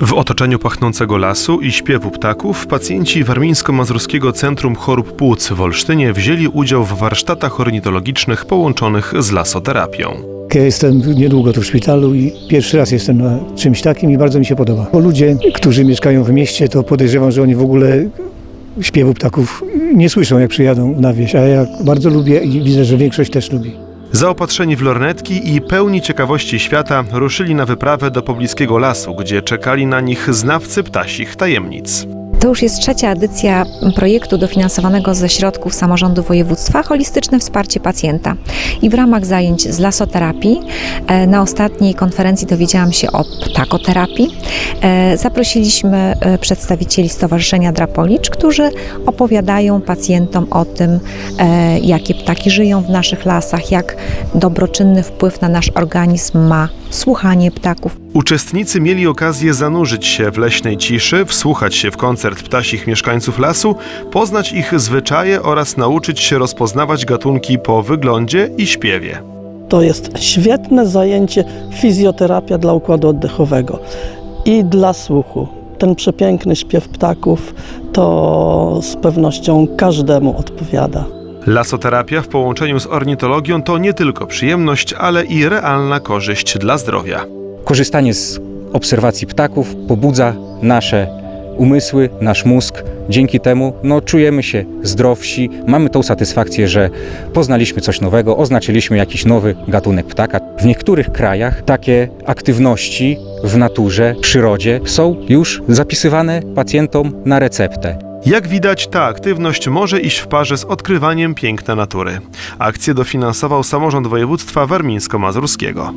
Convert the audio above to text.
W otoczeniu pachnącego lasu i śpiewu ptaków pacjenci Warmińsko-Mazurskiego Centrum Chorób Płuc w Olsztynie wzięli udział w warsztatach ornitologicznych połączonych z lasoterapią. Ja jestem niedługo tu w szpitalu i pierwszy raz jestem na czymś takim i bardzo mi się podoba. Bo ludzie, którzy mieszkają w mieście, to podejrzewam, że oni w ogóle śpiewu ptaków nie słyszą, jak przyjadą na wieś, a ja bardzo lubię i widzę, że większość też lubi. Zaopatrzeni w lornetki i pełni ciekawości świata ruszyli na wyprawę do pobliskiego lasu, gdzie czekali na nich znawcy ptasich tajemnic. To już jest trzecia edycja projektu dofinansowanego ze środków samorządu województwa Holistyczne Wsparcie Pacjenta. I w ramach zajęć z lasoterapii e, na ostatniej konferencji dowiedziałam się o ptakoterapii. E, Zaprosiliśmy e, przedstawicieli Stowarzyszenia Drapolicz, którzy opowiadają pacjentom o tym, jakie ptaki żyją w naszych lasach, jak dobroczynny wpływ na nasz organizm ma słuchanie ptaków. Uczestnicy mieli okazję zanurzyć się w leśnej ciszy, wsłuchać się w koncert ptasich mieszkańców lasu, poznać ich zwyczaje oraz nauczyć się rozpoznawać gatunki po wyglądzie i śpiewie. To jest świetne zajęcie fizjoterapia dla układu oddechowego i dla słuchu. Ten przepiękny śpiew ptaków to z pewnością każdemu odpowiada. Lasoterapia w połączeniu z ornitologią to nie tylko przyjemność, ale i realna korzyść dla zdrowia. Korzystanie z obserwacji ptaków pobudza nasze umysły, nasz mózg. Dzięki temu no, czujemy się zdrowsi, mamy tą satysfakcję, że poznaliśmy coś nowego, oznaczyliśmy jakiś nowy gatunek ptaka. W niektórych krajach takie aktywności w naturze, przyrodzie są już zapisywane pacjentom na receptę. Jak widać, ta aktywność może iść w parze z odkrywaniem piękna natury. Akcję dofinansował samorząd województwa warmińsko-mazurskiego.